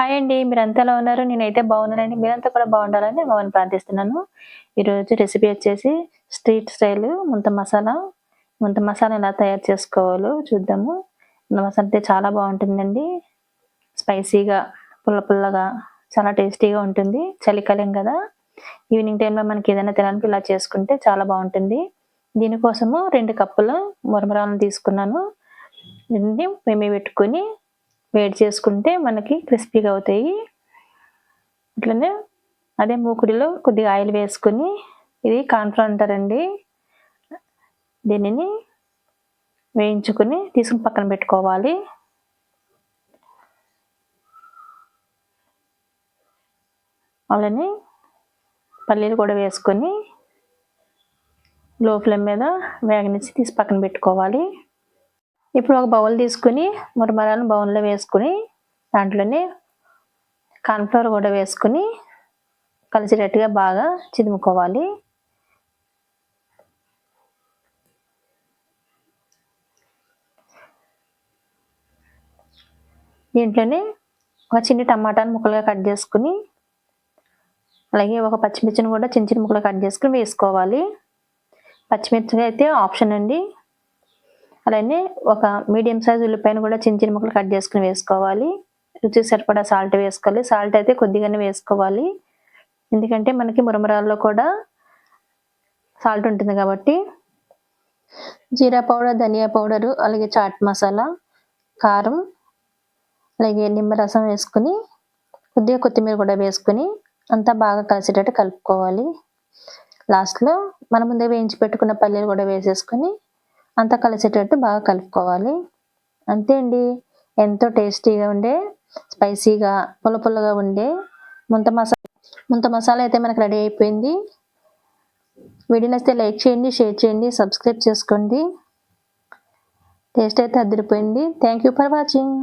Hi అండి మీరంతా ఎలా ఉన్నారు? నేనైతే బాగున్నానండి. మీరంతా కూడా బాగుండాలని మమ్మల్ని ప్రార్థిస్తున్నాను. ఈరోజు రెసిపీ వచ్చేసి స్ట్రీట్ స్టైల్ ముంత మసాలా. ముంత మసాలా ఎలా తయారు చేసుకోవాలో చూద్దాము. మసాలా అయితే చాలా బాగుంటుందండి. స్పైసీగా పుల్ల పుల్లగా చాలా టేస్టీగా ఉంటుంది. చలికాలం కదా. ఈవినింగ్ టైంలో మనకి ఏదైనా తినడానికి ఇలా చేసుకుంటే చాలా బాగుంటుంది. దీనికోసము రెండు కప్పుల మురమరాలను తీసుకున్నాను. దీన్ని మేము పెట్టుకొని వేడి చేసుకుంటే మనకి క్రిస్పీగా అవుతాయి. అట్లనే అదే మూకుడిలో కొద్దిగా ఆయిల్ వేసుకొని ఇది కాన్ఫ్లవర్ అంటారండి దీనిని వేయించుకొని తీసుకుని పక్కన పెట్టుకోవాలి. అలానే పల్లీలు కూడా వేసుకొని లో ఫ్లేమ్ మీద వేగనిచ్చి తీసి పక్కన పెట్టుకోవాలి. ఇప్పుడు ఒక బౌల్ తీసుకుని మురమరాలను బౌల్లో వేసుకుని దాంట్లోనే కార్న్ఫ్లవర్ కూడా వేసుకుని కలిసేటట్టుగా బాగా చిదుముకోవాలి. దీంట్లోనే ఒక చిన్న టమాటాను ముక్కలుగా కట్ చేసుకుని అలాగే ఒక పచ్చిమిర్చిని కూడా చిన్న చిన్న ముక్కలు కట్ చేసుకుని వేసుకోవాలి. పచ్చిమిర్చి అయితే ఆప్షన్ అండి. అలానే ఒక మీడియం సైజ్ ఉల్లిపాయను కూడా చిన్న చిన్న ముక్కలు కట్ చేసుకుని వేసుకోవాలి. రుచికి సరిపడా సాల్ట్ వేసుకోవాలి. సాల్ట్ అయితే కొద్దిగానే వేసుకోవాలి. ఎందుకంటే మనకి మురమరాల్లో కూడా సాల్ట్ ఉంటుంది కాబట్టి. జీరా పౌడర్ ధనియా పౌడరు అలాగే చాట్ మసాలా కారం అలాగే నిమ్మరసం వేసుకుని కొద్దిగా కొత్తిమీర కూడా వేసుకుని అంతా బాగా కలిసేటట్టు కలుపుకోవాలి. లాస్ట్లో మనం ముందే వేయించి పెట్టుకున్న పల్లీలు కూడా వేసేసుకొని అంతా కలిసేటట్టు బాగా కలుపుకోవాలి. అంతే అండి. ఎంతో టేస్టీగా ఉండే స్పైసీగా పుల్ల పుల్లగా ఉండే ముంత మసాలా ముంత మసాలా అయితే మనకు రెడీ అయిపోయింది. వీడియో నచ్చితే లైక్ చేయండి షేర్ చేయండి సబ్స్క్రైబ్ చేసుకోండి. టేస్ట్ అయితే అదిరిపోయింది థ్యాంక్ యూ ఫర్ వాచింగ్.